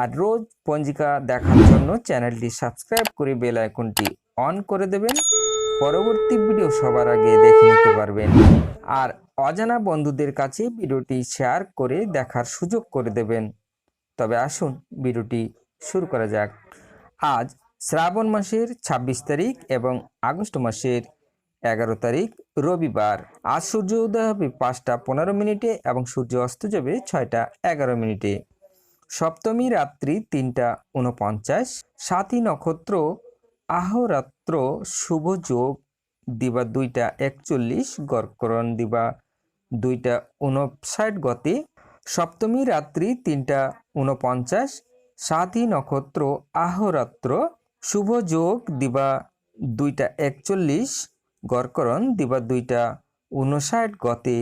আর রোজ পঞ্জিকা দেখার জন্য চ্যানেলটি সাবস্ক্রাইব করে বেল আইকনটি অন করে দেবেন। পরবর্তী ভিডিও সবার আগে দেখে নিতে পারবেন। আর অজানা বন্ধুদের কাছে ভিডিওটি শেয়ার করে দেখার সুযোগ করে দেবেন। তবে আসুন ভিডিওটি শুরু করা যাক। আজ শ্রাবণ মাসের ২৬ তারিখ এবং আগস্ট মাসের এগারো তারিখ, রবিবার। আজ সূর্য উদয় হবে পাঁচটা পনেরো মিনিটে এবং সূর্য অস্ত যাবে ছয়টা এগারো মিনিটে। সপ্তমী রাত্রি তিনটা উনপঞ্চাশ সাতই নক্ষত্র, আহরাত্র, শুভ যোগ দিবা দুইটা একচল্লিশ গড়করণ দিবা দুইটা উনষাট গতে। সপ্তমী রাত্রি তিনটা উনপঞ্চাশ সাতই নক্ষত্র, আহরাত্র, শুভ যোগ দিবা দুইটা একচল্লিশ গড়করণ দিবা দুইটা উনষাট গতে।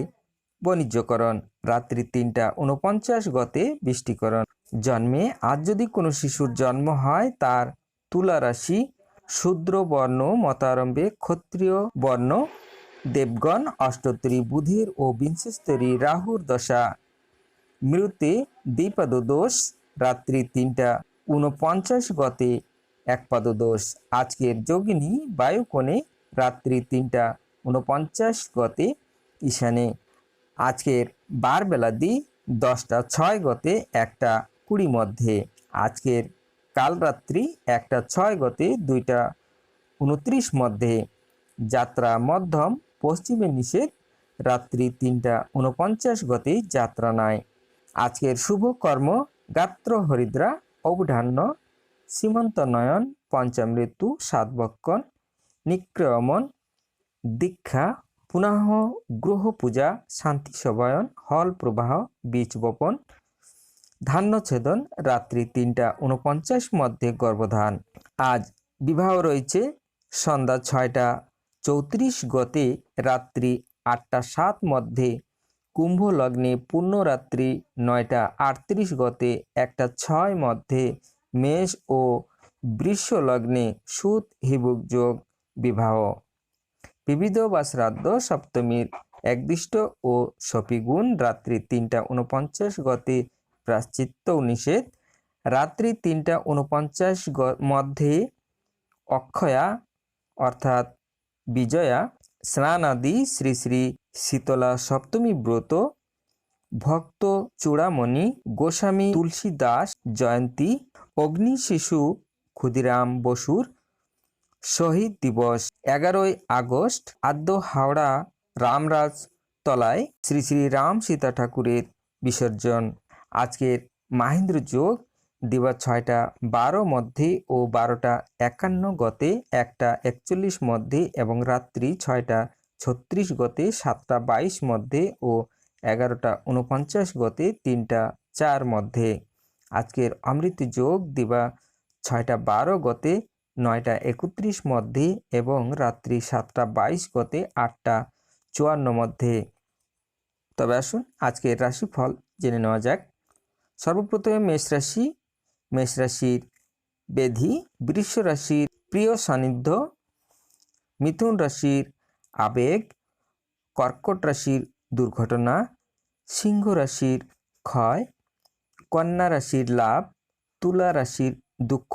বাণিজ্যকরণ, রাত্রি তিনটা উনপঞ্চাশ গতে, বৃষ্টিকরণ। জন্মে আজ যদি কোনো শিশুর জন্ম হয়, তার তুলা রাশি শূদ্র বর্ণ মতারম্ভে ক্ষত্রিয় বর্ণ, দেবগণ অষ্টত্রী বুধের ও বিংশস্তরী রাহুর দশা। মৃতে দ্বিপাদ দোষ রাত্রি তিনটা উনপঞ্চাশ গতে একপাদ দোষ আজকের যোগিনী বায়ুকোণে রাত্রি তিনটা উনপঞ্চাশ গতে ঈশানে। আজকের বার বেলা দি দশটা ছয় গতে একটা কুড়ি মধ্যে। আজকের কাল রাত্রি একটা ছয় গতে দুইটা উনত্রিশ মধ্যে। যাত্রা মধ্যম, পশ্চিমে নিষেধ, রাত্রি তিনটা উনপঞ্চাশ গতে যাত্রা নাই। আজকের শুভ কর্ম, গাত্র হরিদ্রা অবধান্য সীমন্ত নয়ন, পঞ্চামৃত্যু সাতবক্ষণ নিক্রমণ, দীক্ষা পুনঃ গ্রহ পূজা, শান্তি সবায়ন হল প্রবাহ, বীজ বপন ধান্যছেদন, রাত্রি তিনটা উনপঞ্চাশ মধ্যে গর্ভধান। আজ বিবাহ রয়েছে সন্ধ্যা ছয়টা চৌত্রিশ গতে রাত্রি আটটা সাত মধ্যে। কুম্ভ লগ্নে পূর্ণরাত্রি নয়টা আটত্রিশ গতে একটা ছয় মধ্যে। মেষ ও বৃষ লগ্নে সুত হিবুক যোগ, বিবাহ। বিবিধ বা শ্রাদ্ধ সপ্তমীর, একদিষ্ট ও সপিগুণ রাত্রি তিনটা উনপঞ্চাশ গতে প্রাশ্চিত্য নিষেধ। রাত্রি তিনটা উনপঞ্চাশ মধ্যে অক্ষয়া অর্থাৎ বিজয়া স্নান আদি শ্রী শ্রী শীতলা সপ্তমী ব্রত। ভক্ত চূড়ামণি গোস্বামী তুলসী দাস জয়ন্তী অগ্নি শিশু ক্ষুদিরাম বসুর শহীদ দিবস এগারোই আগস্ট আদ্য হাওড়া রামরাজ তলায় শ্রী শ্রী রাম সীতা ঠাকুরের বিসর্জন। আজকের মাহেন্দ্র যোগ দিবা ছয়টা বারো মধ্যে ও বারোটা একান্ন গতে, একটা একচল্লিশ মধ্যে এবং রাত্রি ছয়টা ছত্রিশ গতে, সাতটা বাইশ মধ্যে ও এগারোটা উনপঞ্চাশ গতে, তিনটা চার মধ্যে। আজকের অমৃত যোগ দিবা ছয়টা বারো গতে, নয়টা একত্রিশ মধ্যে এবং রাত্রি সাতটা বাইশ গতে, আটটা চুয়ান্ন মধ্যে। তবে আসুন আজকের রাশিফল জেনে নেওয়া যাক। সর্বপ্রথমে মেষ রাশি, মেষ রাশির বেধি, বৃষ রাশির প্রিয় সান্নিধ্য, মিথুন রাশির আবেগ, কর্কট রাশির দুর্ঘটনা, সিংহ রাশির ক্ষয়, কন্যা রাশির লাভ, তুলা রাশির দুঃখ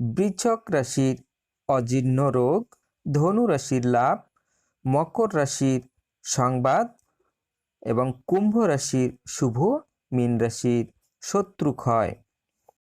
বৃছক রাশির অজীর্ণ রোগ, ধনু রাশির লাভ, মকর রাশির সংবাদ এবং কুম্ভ রাশির শুভ মীন রাশির শত্রু ক্ষয়